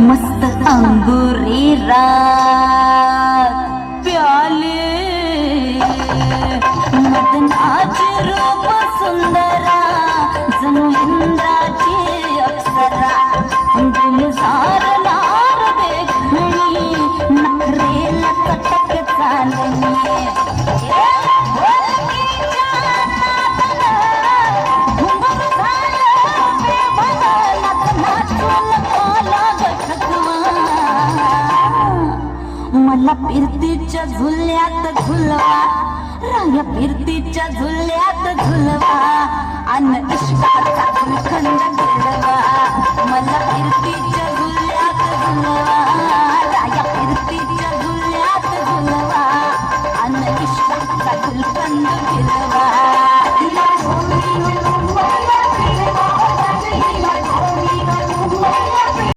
मस्त अंगुरी रात प्याले. मदनाचे रूप सुंदरा जणू मला फिरतीच्या झुल्यात झुलवा. राया फिरतीच्या झुल्यात झुलवा. अन्न इष्टाचा गुलखंड खेळवा मला फिरतीच्या झुल्यात झुलवा. राया फिरतीच्या झुल्यात झुलवा. अन्न इष्टाचा गुलखंड खेळवा